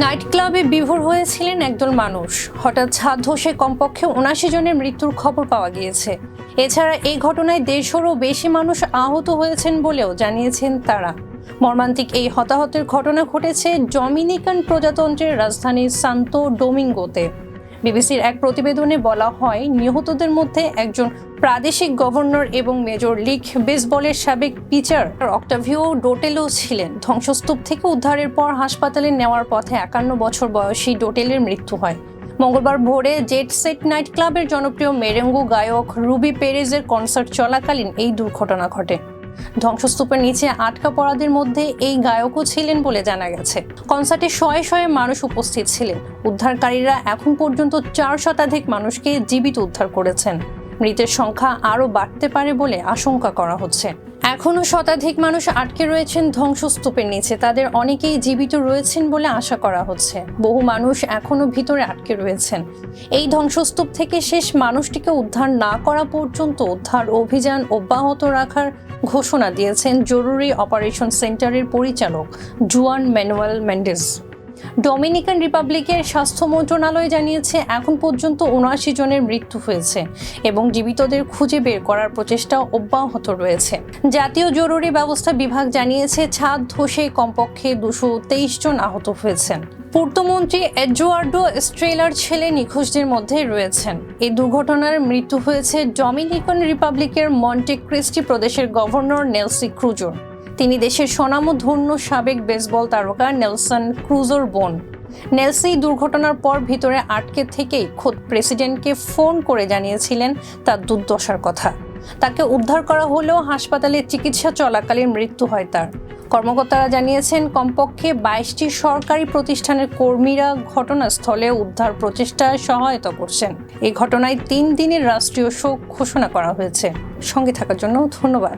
Night ক্লাবে বিভোর হয়েছিলেন একদল মানুষ। হঠাৎ ছাদ ধসে কমপক্ষে উনাশি জনের মৃত্যুর খবর পাওয়া গিয়েছে। এছাড়া এই ঘটনায় দেড়শোরও বেশি মানুষ আহত হয়েছেন বলেও জানিয়েছেন তারা। মর্মান্তিক এই হতাহতের ঘটনা ঘটেছে ডমিনিকান প্রজাতন্ত্রের রাজধানী সান্তো ডোমিঙ্গোতে। বিবিসির এক প্রতিবেদনে বলা হয়, নিহতদের মধ্যে একজন প্রাদেশিক গভর্নর এবং মেজর লিগ বেসবলের সাবেক পিচার অক্টাভিও ডোটেলো ছিলেন। ধ্বংসস্তূপ থেকে উদ্ধারের পর হাসপাতালে নেওয়ার পথে একান্ন বছর বয়সী ডোটেলের মৃত্যু হয়। মঙ্গলবার ভোরে জেট সেট নাইট ক্লাবের জনপ্রিয় মেরেঙ্গু গায়ক রুবি পেরেজের কনসার্ট চলাকালীন এই দুর্ঘটনা ঘটে। ধ্বংসস্তূপের নিচে আটকা পড়াদের মধ্যে এই গায়কও ছিলেন বলে জানা গেছে। কনসার্টে শয়ে শয়ে মানুষ উপস্থিত ছিলেন। উদ্ধারকারীরা এখন পর্যন্ত চার শতাধিক মানুষকে জীবিত উদ্ধার করেছেন। মৃতের সংখ্যা আরও বাড়তে পারে বলে আশঙ্কা করা হচ্ছে। এখনও শতাধিক মানুষ আটকে রয়েছেন ধ্বংসস্তূপের নিচে। তাদের অনেকেই জীবিত রয়েছেন বলে আশা করা হচ্ছে। বহু মানুষ এখনও ভিতরে আটকে রয়েছেন। এই ধ্বংসস্তূপ থেকে শেষ মানুষটিকে উদ্ধার না করা পর্যন্ত উদ্ধার অভিযান অব্যাহত রাখার ঘোষণা দিয়েছেন জরুরি অপারেশন সেন্টারের পরিচালক জুয়ান ম্যানুয়াল মেন্ডেস। ডমিনিকান রিপাবলিকের স্বাস্থ্য মন্ত্রণালয় জানিয়েছে, এখন পর্যন্ত উনআশি জনের মৃত্যু হয়েছে এবং জীবিতদের খুঁজে বের করার প্রচেষ্টা অব্যাহত রয়েছে। জাতীয় জরুরি ব্যবস্থা বিভাগ জানিয়েছে, ছাদ ধসে কমপক্ষে দুশো তেইশ জন আহত হয়েছেন। পূর্তমন্ত্রী এডওয়ার্ডো স্ট্রেলার ছেলে নিখোঁজদের মধ্যে রয়েছেন। এই দুর্ঘটনার মৃত্যু হয়েছে ডমিনিকান রিপাবলিকের মন্টে ক্রিস্টি প্রদেশের গভর্নর নেলসি ক্রুজোর। তিনি দেশের স্বনামধন্য সাবেক বেসবল তারকা নেলসন ক্রুজোর বোন। নেলসি দুর্ঘটনার পর ভিতরে আটকে থেকেই খোদ প্রেসিডেন্টকে ফোন করে জানিয়েছিলেন তার দুর্দশার কথা। তাকে উদ্ধার করা হলেও হাসপাতালে চিকিৎসা চলাকালীন মৃত্যু হয় তার। কর্মকর্তারা জানিয়েছেন, কমপক্ষে বাইশটি সরকারি প্রতিষ্ঠানের কর্মীরা ঘটনাস্থলে উদ্ধার প্রচেষ্টায় সহায়তা করছেন। এই ঘটনায় তিন দিনের রাষ্ট্রীয় শোক ঘোষণা করা হয়েছে। সঙ্গে থাকার জন্য ধন্যবাদ।